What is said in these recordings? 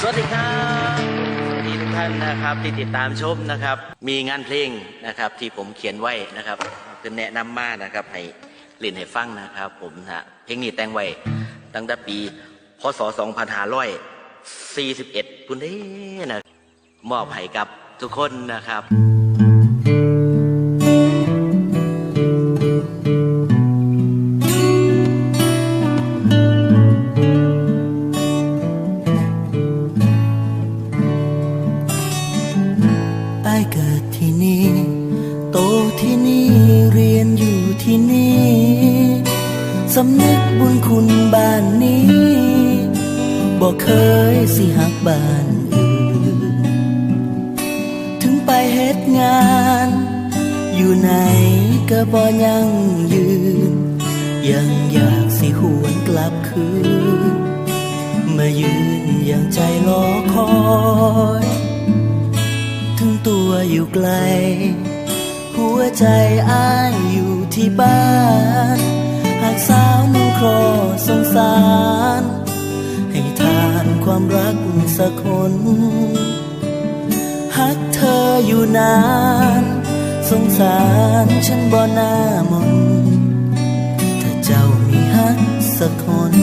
สวัสดีครับ สวัสดีทุกท่านนะครับที่ติดตามชมนะครับ มีงานเพลงนะครับที่ผมเขียนไว้นะครับคือแนะนำมานะครับให้เล่นให้ฟังนะครับ ผมนะเพลงนี้แต่งไว้ตั้งแต่ปี พศ 2541พุ่นเด้นะมอบให้กับทุกคนนะครับำนึกบุญคุณบ้านนี้ บอกเคยสิหักบ้านอื่น ถึงไปเฮ็ดงาน อยู่ไหนก็บ่ยังยืน ยังอยากสิหวนกลับคืนมายืนอย่างใจรอคอยถึงตัวอยู่ไกล หัวใจอ้ายอยู่ที่บ้าน สาวนุ่งครอสงสาร ให้ทานความรักสักคนหักเธออยู่นาน สงสารฉันบ่หน้ามนถ้าเจ้ามีหักสักคน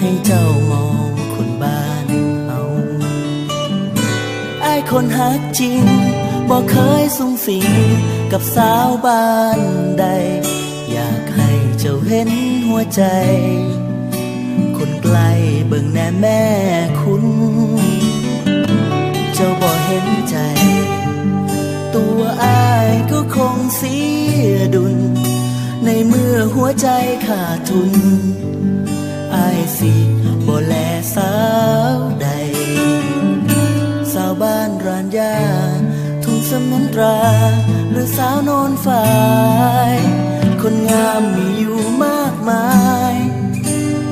ให้เจ้ามองคนบ้านเอาไอ้คนหักจริงบอกเคยสูงสิงกับสาวบ้านใด อยากให้ เจ้าเห็นหัวใจ คนไกลเบิ่งแน่แม่คุณ เจ้าบ่เห็นใจ ตัวอ้ายก็คงเสียดุล ในเมื่อหัวใจขาดทุน อายสิบ่แลสาวใด สาวบ้านรานยาทุ่งสำนันตรา หรือสาวโนนฝ่าย คนงามมีอยู่มากมาย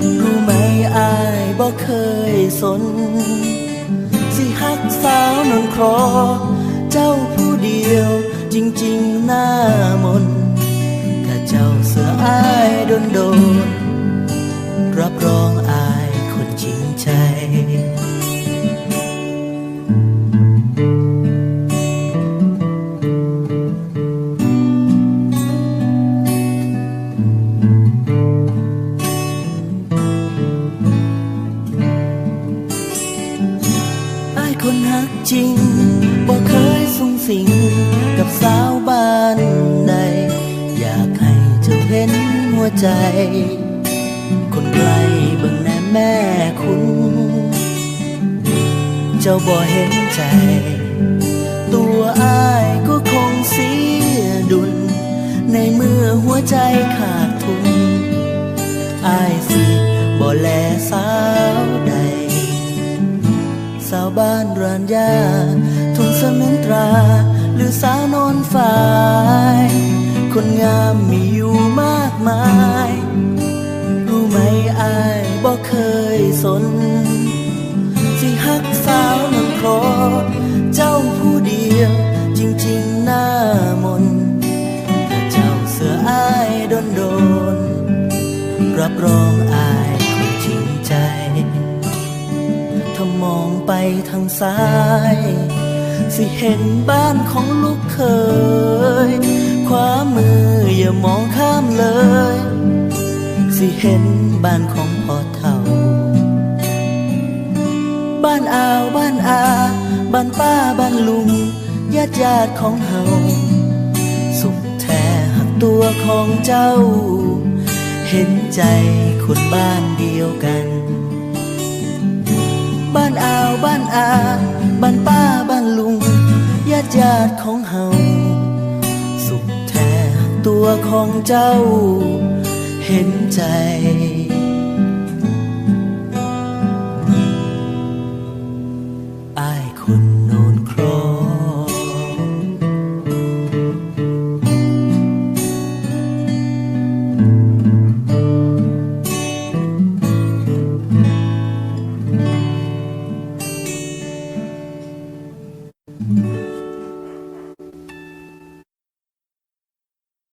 รู้ไหมอายบอกเคยสน สิฮักสาวนนครอ เจ้าผู้เดียวจริงๆหน้ามน ถ้าเจ้าเสืออายโดนโดน คนหักจริงบอกเคยสูงสิงกับสาวบ้านใด อยากให้เจ้าเห็นหัวใจ คนไกลเบิ่งแน่แม่คุณ เจ้าบ่เห็นใจ ตัวอ้ายก็คงเสียดุล ในเมื่อหัวใจขาดาวบ้านรานยาทุ่งสมินตรา หรือสาวนอนฝ้าย คนงามมีอยู่มากมาย รู้ไหมอายบอกเคยสน สิฮักสาวนนครามองไปทางซ้าย สิเห็นบ้านของลูกเคยขวามืออย่ามองข้ามเลย สิเห็นบ้านของพ่อเฒ่า บ้านอาวบ้านอา บ้านป้าบ้านลุงญาติญาติของเฮาสุขแท้หักตัวของเจ้า เห็นใจคนบ้านเดียวกันานอาวบ้านอาบ้านป้าบ้านลุงญาติญาติของเฮาสุขแท้ตัวของเจ้าเห็นใจ